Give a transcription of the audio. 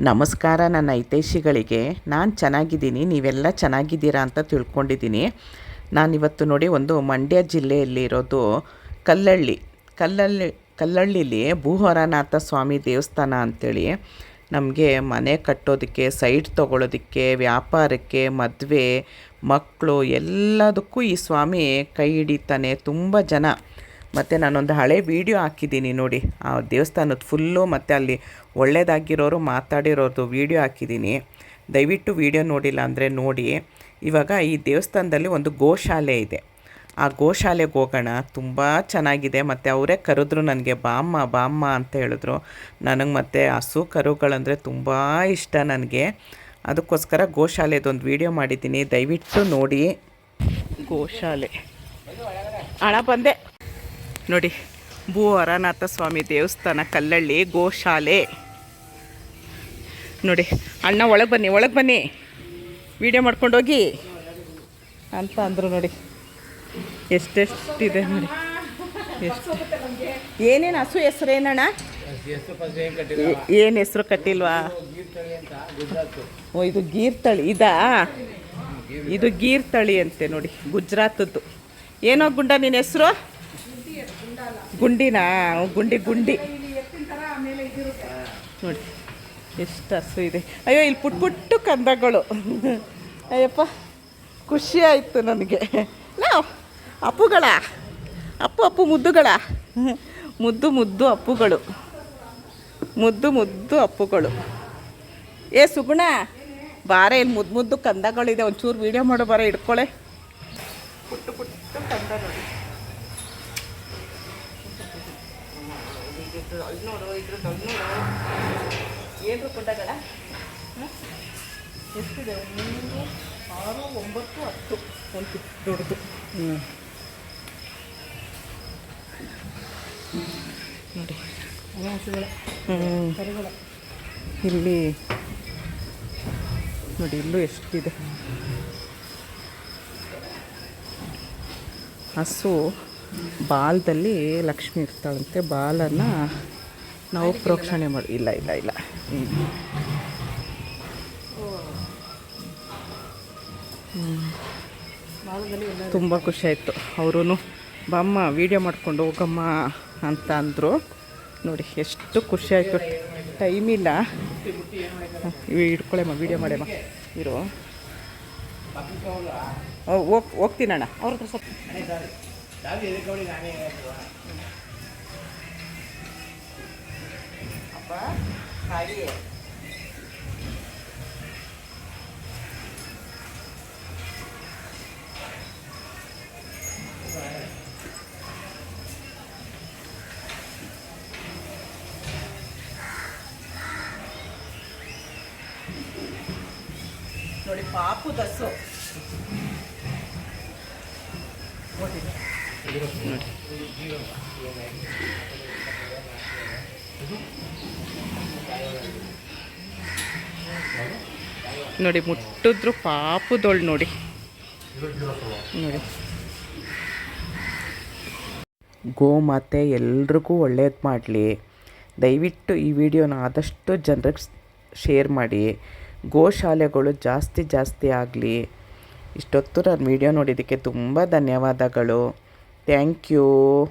ನಮಸ್ಕಾರ, ನನ್ನ ಹಿತೈಷಿಗಳಿಗೆ. ನಾನು ಚೆನ್ನಾಗಿದ್ದೀನಿ, ನೀವೆಲ್ಲ ಚೆನ್ನಾಗಿದ್ದೀರಾ ಅಂತ ತಿಳ್ಕೊಂಡಿದ್ದೀನಿ. ನಾನಿವತ್ತು ನೋಡಿ ಒಂದು ಮಂಡ್ಯ ಜಿಲ್ಲೆಯಲ್ಲಿ ಇರೋದು ಕಲ್ಲಳ್ಳಿ. ಕಲ್ಲಳ್ಳಿ, ಕಲ್ಲಳ್ಳಿಲಿ ಭೂಹರನಾಥ ಸ್ವಾಮಿ ದೇವಸ್ಥಾನ ಅಂಥೇಳಿ ನಮಗೆ ಮನೆ ಕಟ್ಟೋದಕ್ಕೆ, ಸೈಟ್ ತೊಗೊಳೋದಕ್ಕೆ, ವ್ಯಾಪಾರಕ್ಕೆ, ಮದುವೆ ಮಕ್ಕಳು ಎಲ್ಲದಕ್ಕೂ ಈ ಸ್ವಾಮಿ ಕೈ ಹಿಡಿತಾನೆ. ತುಂಬ ಜನ. ಮತ್ತು ನಾನೊಂದು ಹಳೆ ವೀಡಿಯೋ ಹಾಕಿದ್ದೀನಿ ನೋಡಿ. ಆ ದೇವಸ್ಥಾನದ ಫುಲ್ಲು ಮತ್ತು ಅಲ್ಲಿ ಒಳ್ಳೆಯದಾಗಿರೋರು ಮಾತಾಡಿರೋದು ವೀಡಿಯೋ ಹಾಕಿದ್ದೀನಿ. ದಯವಿಟ್ಟು ವೀಡಿಯೋ ನೋಡಿಲ್ಲ ಅಂದರೆ ನೋಡಿ. ಇವಾಗ ಈ ದೇವಸ್ಥಾನದಲ್ಲಿ ಒಂದು ಗೋಶಾಲೆ ಇದೆ. ಆ ಗೋಶಾಲೆಗೆ ಹೋಗೋಣ. ತುಂಬ ಚೆನ್ನಾಗಿದೆ. ಮತ್ತು ಅವರೇ ಕರೆದ್ರು ನನಗೆ, ಬಾಮ್ಮ ಬಾಮ್ಮ ಅಂತ ಹೇಳಿದ್ರು. ನನಗೆ ಮತ್ತು ಹಸು ಕರುಗಳಂದರೆ ತುಂಬ ಇಷ್ಟ ನನಗೆ. ಅದಕ್ಕೋಸ್ಕರ ಗೋಶಾಲೆದೊಂದು ವೀಡಿಯೋ ಮಾಡಿದ್ದೀನಿ. ದಯವಿಟ್ಟು ನೋಡಿ. ಗೋಶಾಲೆ. ಹಣ ಬಂದೆ. ನೋಡಿ ಭೂ ವರನಾಥ ಸ್ವಾಮಿ ದೇವಸ್ಥಾನ, ಕಲ್ಲಳ್ಳಿ, ಗೋಶಾಲೆ. ನೋಡಿ, ಅಣ್ಣ ಒಳಗೆ ಬನ್ನಿ ಒಳಗೆ ಬನ್ನಿ. ವಿಡಿಯೋ ಮಾಡ್ಕೊಂಡೋಗಿ ಅಂತ ಅಂದರು ನೋಡಿ. ಎಷ್ಟೆಷ್ಟಿದೆ ನೋಡಿ. ಎಷ್ಟು ಏನೇನು ಹಸು ಹೆಸ್ರು ಏನಣ್ಣ? ಏನು ಹೆಸರು ಕಟ್ಟಿಲ್ವಾ? ಓ, ಇದು ಗೀರ್ ತಳಿ ಇದಾ? ಇದು ಗೀರ್ ತಳಿ ಅಂತೆ ನೋಡಿ, ಗುಜರಾತದ್ದು. ಏನೋ ಗುಂಡ ನಿನ್ನ ಹೆಸರು? ಗುಂಡಿನಾ? ಗುಂಡಿ ಗುಂಡಿ. ನೋಡಿ, ಎಷ್ಟು ಹಸು ಇದೆ. ಅಯ್ಯೋ, ಇಲ್ಲಿ ಪುಟ್ ಪುಟ್ಟು ಕಂದಗಳು. ಅಯ್ಯಪ್ಪ, ಖುಷಿ ಆಯಿತು ನನಗೆ. ನಾವು, ಅಪ್ಪುಗಳ, ಅಪ್ಪು ಅಪ್ಪು ಮುದ್ದುಗಳ. ಮುದ್ದು ಮುದ್ದು ಅಪ್ಪುಗಳು. ಮುದ್ದು ಮುದ್ದು ಅಪ್ಪುಗಳು. ಏ, ಸುಗುಣ, ಬಾರೆ, ಇಲ್ಲಿ ಮುದ್ದು ಮುದ್ದು ಕಂದಗಳಿದೆ. ಒಂಚೂರು ವೀಡಿಯೋ ಮಾಡೋ, ಬಾರ ಇಟ್ಕೊಳೆ ಪುಟ್ಟು ಪುಟ್ಟು ಕಂದ ನೋಡಿ ಅಲ್ಲಿ ನೋಡು ಇದ್ರದ್ದು ನೋಡು ಏನು ಕೊಟ್ಟಾಗಲ್ಲ ಎಷ್ಟಿದೆ? ಮೂರು ಆರು ಒಂಬತ್ತು ಹತ್ತು. ಒಂದು ದೊಡ್ಡದು. ಹ್ಞೂ ನೋಡಿ ಹ್ಞೂ ಇಲ್ಲಿ ನೋಡಿ ಇಲ್ಲೂ ಎಷ್ಟಿದೆ? ಹಸು ಬಾಲದಲ್ಲಿ ಲಕ್ಷ್ಮಿ ಇರ್ತಾಳಂತೆ, ಬಾಲನ್ನು ನಾವು ಪ್ರೋಕ್ಷಣೆ ಮಾಡಿ, ಇಲ್ಲ ಇಲ್ಲ ಇಲ್ಲ. ತುಂಬ ಖುಷಿ ಆಯಿತು. ಅವರೂ ಬಾಮ್ಮ ವೀಡಿಯೋ ಮಾಡ್ಕೊಂಡು ಹೋಗಮ್ಮ ಅಂತ ಅಂದರು. ನೋಡಿ, ಎಷ್ಟು ಖುಷಿ ಆಯಿತು. ಟೈಮ್ ಇಲ್ಲ. ಇವು ಹಿಡ್ಕೊಳೆಮ್ಮ ವೀಡಿಯೋ ಮಾಡೇಮ್ಮ. ಇರು. ಹೋಗ್, ಹೋಗ್ತೀನಣ್ಣ. ಅವ್ರ ಹತ್ರ ಸ್ವಲ್ಪ ಅಪ್ಪ ಹಾಗೆ ನೋಡಿ ಪಾಪು ದಸ್ಸು ನೋಡಿ. ಮುಟ್ಟಿದ್ರು ಪಾಪದೊಳ್ ನೋಡಿ. ನೋಡಿ. ಗೋಮಾತೆ ಎಲ್ರಿಗೂ ಒಳ್ಳೇದು ಮಾಡಲಿ. ದಯವಿಟ್ಟು ಈ ವಿಡಿಯೋನ ಆದಷ್ಟು ಜನರಿಗೆ ಶೇರ್ ಮಾಡಿ. ಗೋಶಾಲೆಗಳು ಜಾಸ್ತಿ ಜಾಸ್ತಿ ಆಗಲಿ. ಇಷ್ಟೊತ್ತು ನಾನು ವಿಡಿಯೋ ನೋಡಿದ್ದಕ್ಕೆ ತುಂಬ ಧನ್ಯವಾದಗಳು. Thank you.